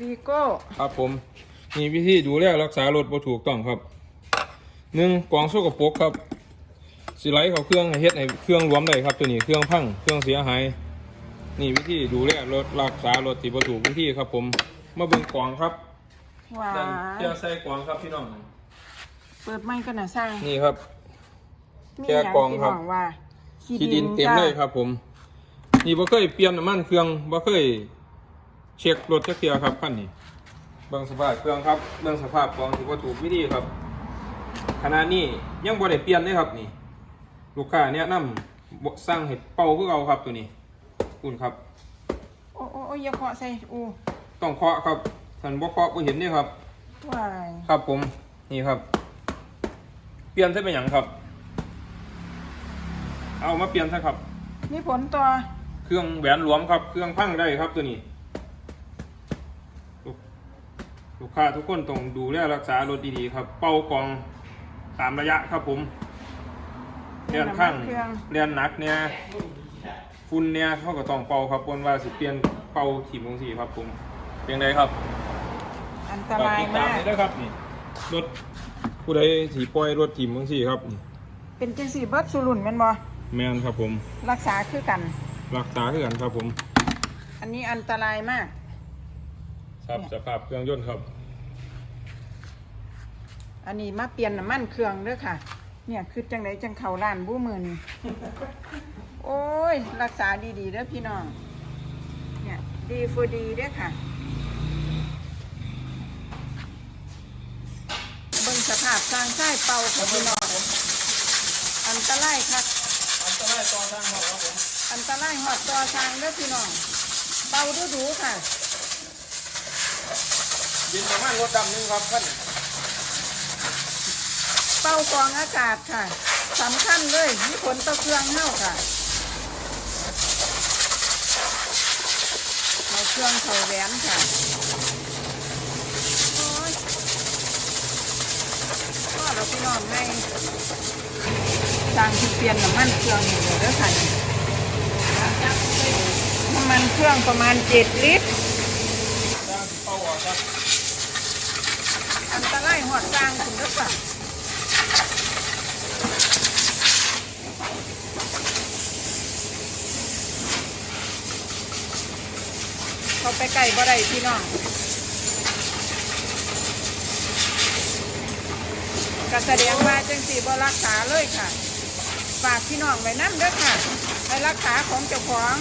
วีโก้ครับผมมีวิธีดูแลรักษารถบ่ถูกต้องครับหนึ่งกรองโซกปรกครับสิไหลเขาเครื่องให้เฮ็ดให้เครื่องรวมได้ครับ ตัวนี้เครื่องพังเครื่องเสียหายนี่วิธีดูแลรถรักษารถที่บ่ถูกวิธีครับผมมาเบิ่งกรองครับว้าดันยเจะใส่กรองครับพี่น้องเปิดไม่ก็น่ะสร้างนี่ครับมีแกะกล่องครับย่าที่ว่าขี้ดินเต็มเลยครับ ผม นี่บ่เคยเปลี่ยนน้ำมันเครื่องบ่เคย เช็ครถจักเทื่อครับคันนี้เบิ่งสภาพเครื่องครับเบิ่งสภาพกรองที่บ่ถูกวิธีครับขณะนี้ยังบ่ได้เปลี่ยนเลยครับนี่ ลูกค้าแนะนำบ่สั่งให้เป่าคือเอาครับตัวนี้คุณครับโอ้โอ้โอ้อย่าเคาะใส่โอ้ต้องเคาะครับท่านบ่เคาะบ่เห็นเด้ครับว้ายครับผมนี่ครับ เปลี่ยนใช่เป็นหยังครับ เอามาเปลี่ยนซะครับ มีผลต่อเครื่องแหวนหลวมครับ เครื่องพังได้ครับตัวนี้ลูก ลูกค้าทุกคนต้องดูแลรักษารถดีๆครับ เป่ากองตามระยะครับผมเลียนข้างเครื่องเลียนหนักเนี่ยฝุ่นเนี่ยเขาก็ต้องเป่าครับบนว่าสิเปลี่ยนเป่าถีบลงสีครับผมเพียงใดครับ อันตรายติดตามากนี้ด้วยครับนี่รถผู้ใดสีปล่อยรถถีบลงสีครับนี่เป็นจังสี่เบิร์ดสุรุ่นแม่นบ่แมนครับผม รักษาคือกัน รักษาคือกันครับผม อันนี้อันตรายมาก ครับสภาพเครื่องยนต์ครับ อันนี้มาเปลี่ยนน้ำมันเครื่องเด้อค่ะ เนี่ยคือจังไดจังเข้าร้านบู้มือนี่ โอ้ย รักษาดีๆเด้อพี่น้อง เนี่ยดีฟูดีเด้อค่ะ เบิ่งสภาพสร้างไส้เป่าของพี่น้อง อันตรายครับอันตรายต่อทางครับผมอันตรายหอดต่อสร้างเด้อพี่น้อง เป่าดูดูๆค่ะ ยินประมาณรถดำหนึงครับท่านเป่ากรองอากาศค่ะสำคัญเลยมีผลต่อเครื่องเฮาค่ะเอาเครื่องเขาแหวนค่ะโอ้ยพ่อเราพี่น้องให้สร้างที่เปลี่ยนน้ำมันเครื่องนี่เยเด้อค่ะน้ำมันเครื่องประมาณเจ็ดลิตรทางเป้าออกครับ อันตรายหอดกลางคุณด้วยค่ะเขาไปไก่บ่ได้พี่น้องก็แสดงว่าจังสีบ่รักษาเลยค่ะ ฝากพี่น้องไว้นั่นเด้อค่ะ ให้รักษาของเจ้าของ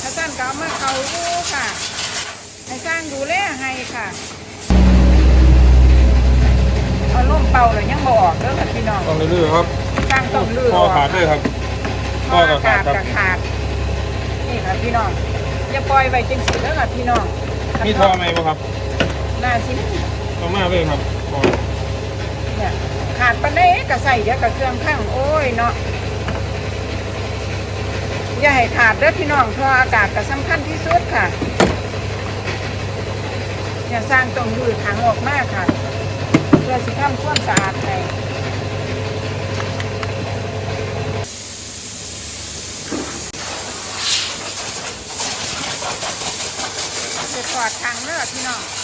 ถ้าท่านก็เอามาเขาดูค่ะ ให้สร้างดูแลให้ค่ะ เอาล่มเป่าเลยยังบ ออกเด้อค่ะพี่น้องต้องเรื่อยๆครับกลางต้องลื่นคอขาดด้วยครับข้อข้ออาขาดกาศครับ กับขาดนี่ค่ะพี่น้องอย่าปล่อยไว้จังสิเด้อค่ะพี่น้องมีท่อไหมบ่ครับหน้าชิ้นต่อมาเลยครับท่อเนี่ยขาดปานใดก็ใส่เดี๋ยวกับเครื่องข้างโอ้ยเนาะอย่าให้ขาดเด้อพี่น้องท่ออากาศก็สำคัญที่สุดค่ะ อย่าสร้างตรงยืดถังออกมากค่ะเพื่อสิทำความสะอาดให้จะกอดทางเลือพี่น้อง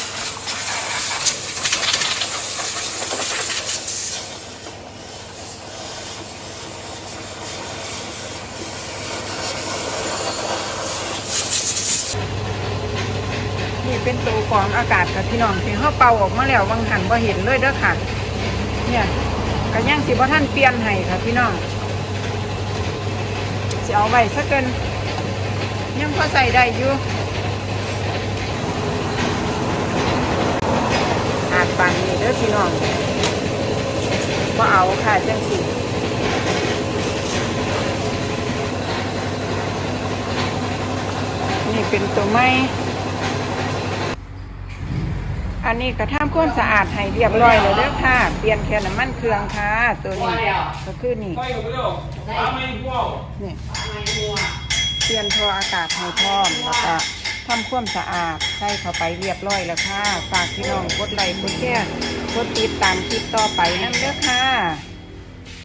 เป็นตัวกรองอากาศค่ะพี่น้องที่เขาเป่าออกมาแล้วบางหันบ่เห็นเลยเด้อค่ะ เนี่ยก็ยังสิบ่ท่านเปลี่ยนให้ค่ะพี่น้องสิเอาไว้สักเกินยังพอใส่ได้อยู่อาดปานนี้เด้อพี่น้องก็เอาค่ะจังสินี่เป็นตัวไม้ อันนี้กระทำความสะอาดให้เรียบร้อยเลยเด้อค่ะ เปลี่ยนแค่น้ำมันเครื่องค่ะ ตัวนี้ก็คือนี่เรื่องตามไม่พวกนี่เปลี่ยนท่ออากาศให้พร้อมแล้วก็ทำความสะอาดใส่เข้าไปเรียบร้อยแล้วค่ะ ฝากพี่น้องกดไลค์กดแชร์กดติดตามคลิปต่อไปนั่นเด้อค่ะ